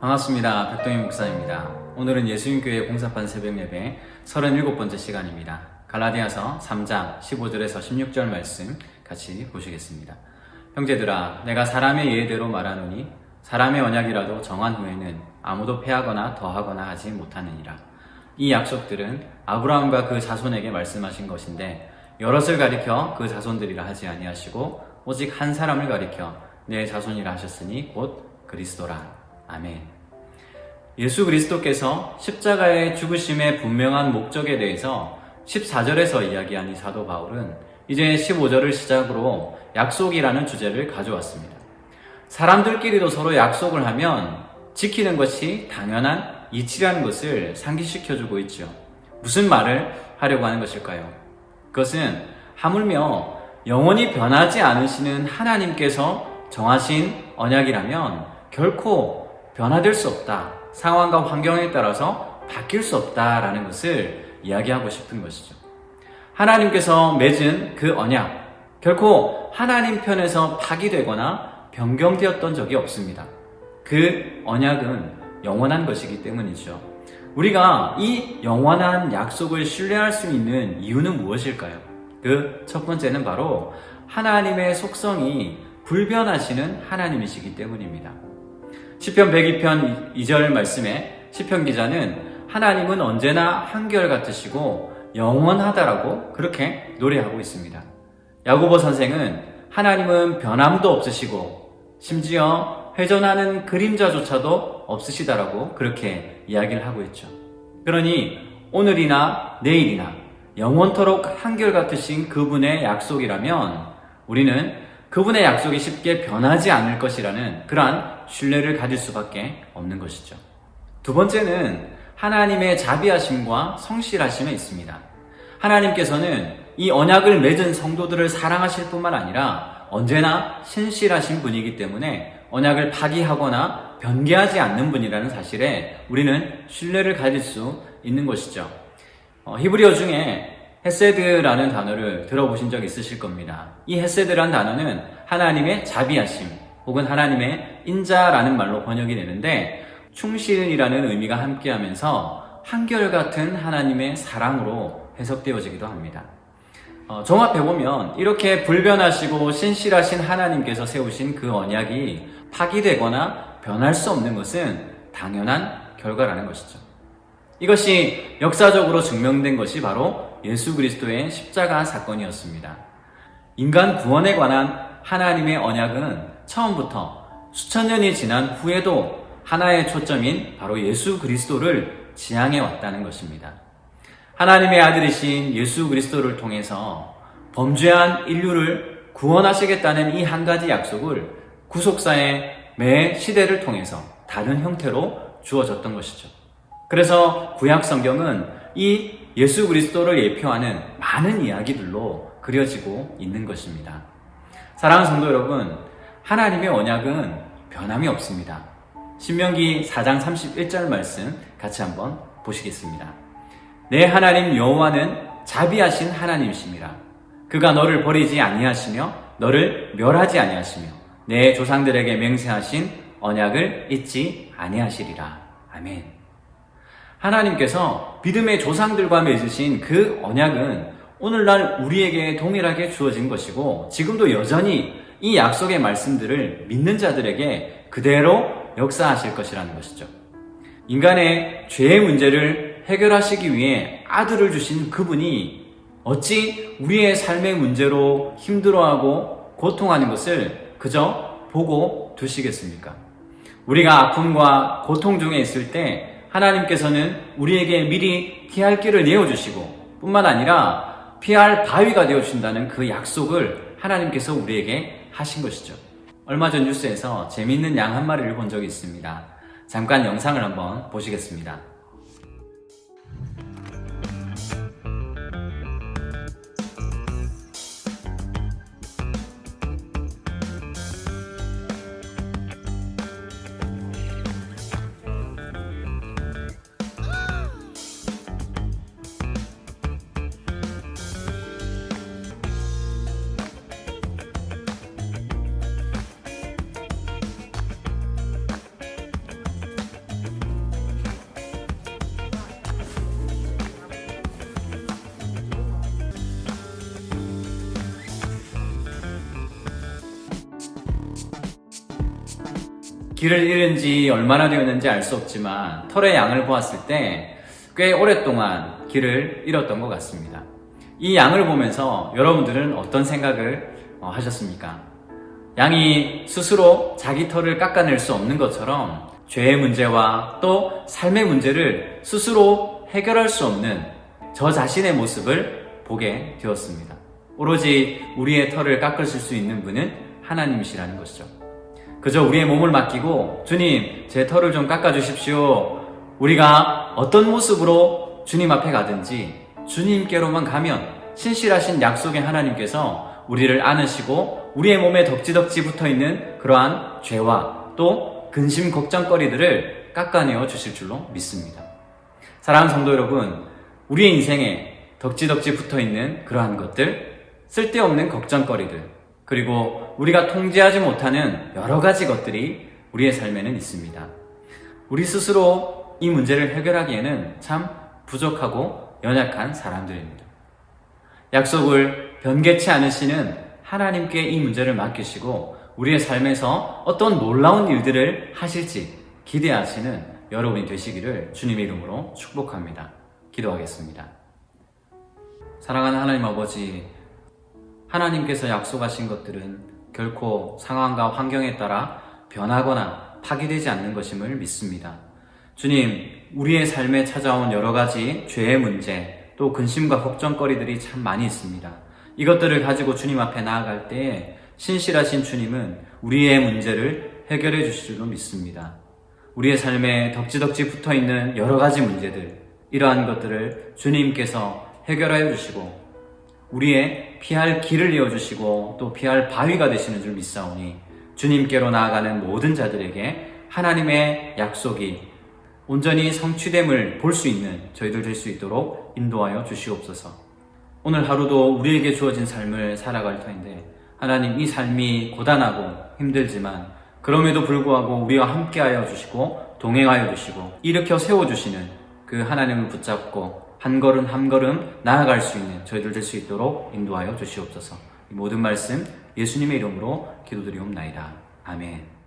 반갑습니다. 백동희 목사입니다. 오늘은 예수님교회 공사판 새벽 예배 37번째 시간입니다. 갈라디아서 3장 15절에서 16절 말씀 같이 보시겠습니다. 형제들아, 내가 사람의 예대로 말하노니 사람의 언약이라도 정한 후에는 아무도 패하거나 더하거나 하지 못하느니라. 이 약속들은 아브라함과 그 자손에게 말씀하신 것인데 여럿을 가리켜 그 자손들이라 하지 아니하시고 오직 한 사람을 가리켜 내 자손이라 하셨으니 곧 그리스도라. 아멘. 예수 그리스도께서 십자가의 죽으심의 분명한 목적에 대해서 14절에서 이야기한 이 사도 바울은 이제 15절을 시작으로 약속이라는 주제를 가져왔습니다. 사람들끼리도 서로 약속을 하면 지키는 것이 당연한 이치라는 것을 상기시켜주고 있죠. 무슨 말을 하려고 하는 것일까요? 그것은 하물며 영원히 변하지 않으시는 하나님께서 정하신 언약이라면 결코 변화될 수 없다. 상황과 환경에 따라서 바뀔 수 없다라는 것을 이야기하고 싶은 것이죠. 하나님께서 맺은 그 언약, 결코 하나님 편에서 파기되거나 변경되었던 적이 없습니다. 그 언약은 영원한 것이기 때문이죠. 우리가 이 영원한 약속을 신뢰할 수 있는 이유는 무엇일까요? 그 첫 번째는 바로 하나님의 속성이 불변하시는 하나님이시기 때문입니다. 시편 102편 2절 말씀에 시편 기자는 하나님은 언제나 한결같으시고 영원하다라고 그렇게 노래하고 있습니다. 야고보 선생은 하나님은 변함도 없으시고 심지어 회전하는 그림자조차도 없으시다라고 그렇게 이야기를 하고 있죠. 그러니 오늘이나 내일이나 영원토록 한결같으신 그분의 약속이라면 우리는 그분의 약속이 쉽게 변하지 않을 것이라는 그러한 신뢰를 가질 수밖에 없는 것이죠. 두 번째는 하나님의 자비하심과 성실하심에 있습니다. 하나님께서는 이 언약을 맺은 성도들을 사랑하실 뿐만 아니라 언제나 신실하신 분이기 때문에 언약을 파기하거나 변개하지 않는 분이라는 사실에 우리는 신뢰를 가질 수 있는 것이죠. 어, 히브리어 중에 헤세드라는 단어를 들어보신 적 있으실 겁니다. 이 헤세드라는 단어는 하나님의 자비하심 혹은 하나님의 인자라는 말로 번역이 되는데 충실이라는 의미가 함께하면서 한결같은 하나님의 사랑으로 해석되어지기도 합니다. 어, 종합해보면 이렇게 불변하시고 신실하신 하나님께서 세우신 그 언약이 파기되거나 변할 수 없는 것은 당연한 결과라는 것이죠. 이것이 역사적으로 증명된 것이 바로 예수 그리스도의 십자가 사건이었습니다. 인간 구원에 관한 하나님의 언약은 처음부터 수천 년이 지난 후에도 하나의 초점인 바로 예수 그리스도를 지향해 왔다는 것입니다. 하나님의 아들이신 예수 그리스도를 통해서 범죄한 인류를 구원하시겠다는 이 한 가지 약속을 구속사의 매 시대를 통해서 다른 형태로 주어졌던 것이죠. 그래서 구약 성경은 이 예수 그리스도를 예표하는 많은 이야기들로 그려지고 있는 것입니다. 사랑하는 성도 여러분, 하나님의 언약은 변함이 없습니다. 신명기 4장 31절 말씀 같이 한번 보시겠습니다. 내 하나님 여호와는 자비하신 하나님이십니다. 그가 너를 버리지 아니하시며 너를 멸하지 아니하시며 내 조상들에게 맹세하신 언약을 잊지 아니하시리라. 아멘. 하나님께서 믿음의 조상들과 맺으신 그 언약은 오늘날 우리에게 동일하게 주어진 것이고 지금도 여전히 이 약속의 말씀들을 믿는 자들에게 그대로 역사하실 것이라는 것이죠. 인간의 죄의 문제를 해결하시기 위해 아들을 주신 그분이 어찌 우리의 삶의 문제로 힘들어하고 고통하는 것을 그저 보고 두시겠습니까? 우리가 아픔과 고통 중에 있을 때 하나님께서는 우리에게 미리 피할 길을 내어주시고 뿐만 아니라 피할 바위가 되어주신다는 그 약속을 하나님께서 우리에게 하신 것이죠. 얼마 전 뉴스에서 재미있는 양 한 마리를 본 적이 있습니다. 잠깐 영상을 한번 보시겠습니다. 길을 잃은 지 얼마나 되었는지 알 수 없지만 털의 양을 보았을 때 꽤 오랫동안 길을 잃었던 것 같습니다. 이 양을 보면서 여러분들은 어떤 생각을 어, 하셨습니까? 양이 스스로 자기 털을 깎아낼 수 없는 것처럼 죄의 문제와 또 삶의 문제를 스스로 해결할 수 없는 저 자신의 모습을 보게 되었습니다. 오로지 우리의 털을 깎으실 수 있는 분은 하나님이시라는 것이죠. 그저 우리의 몸을 맡기고 주님 제 털을 좀 깎아주십시오. 우리가 어떤 모습으로 주님 앞에 가든지 주님께로만 가면 신실하신 약속의 하나님께서 우리를 안으시고 우리의 몸에 덕지덕지 붙어 있는 그러한 죄와 또 근심 걱정거리들을 깎아내어 주실 줄로 믿습니다. 사랑하는 성도 여러분, 우리의 인생에 덕지덕지 붙어 있는 그러한 것들, 쓸데없는 걱정거리들, 그리고 우리가 통제하지 못하는 여러 가지 것들이 우리의 삶에는 있습니다. 우리 스스로 이 문제를 해결하기에는 참 부족하고 연약한 사람들입니다. 약속을 변개치 않으시는 하나님께 이 문제를 맡기시고 우리의 삶에서 어떤 놀라운 일들을 하실지 기대하시는 여러분이 되시기를 주님의 이름으로 축복합니다. 기도하겠습니다. 사랑하는 하나님 아버지, 하나님께서 약속하신 것들은 결코 상황과 환경에 따라 변하거나 파기되지 않는 것임을 믿습니다. 주님, 우리의 삶에 찾아온 여러 가지 죄의 문제, 또 근심과 걱정거리들이 참 많이 있습니다. 이것들을 가지고 주님 앞에 나아갈 때 신실하신 주님은 우리의 문제를 해결해 주실 줄로 믿습니다. 우리의 삶에 덕지덕지 붙어 있는 여러 가지 문제들, 이러한 것들을 주님께서 해결하여 주시고 우리의 피할 길을 이어주시고 또 피할 바위가 되시는 줄 믿사오니 주님께로 나아가는 모든 자들에게 하나님의 약속이 온전히 성취됨을 볼 수 있는 저희들 될 수 있도록 인도하여 주시옵소서. 오늘 하루도 우리에게 주어진 삶을 살아갈 터인데 하나님 이 삶이 고단하고 힘들지만 그럼에도 불구하고 우리와 함께하여 주시고 동행하여 주시고 일으켜 세워 주시는 그 하나님을 붙잡고 한 걸음 한 걸음 나아갈 수 있는 저희들 될 수 있도록 인도하여 주시옵소서. 이 모든 말씀 예수님의 이름으로 기도드리옵나이다. 아멘.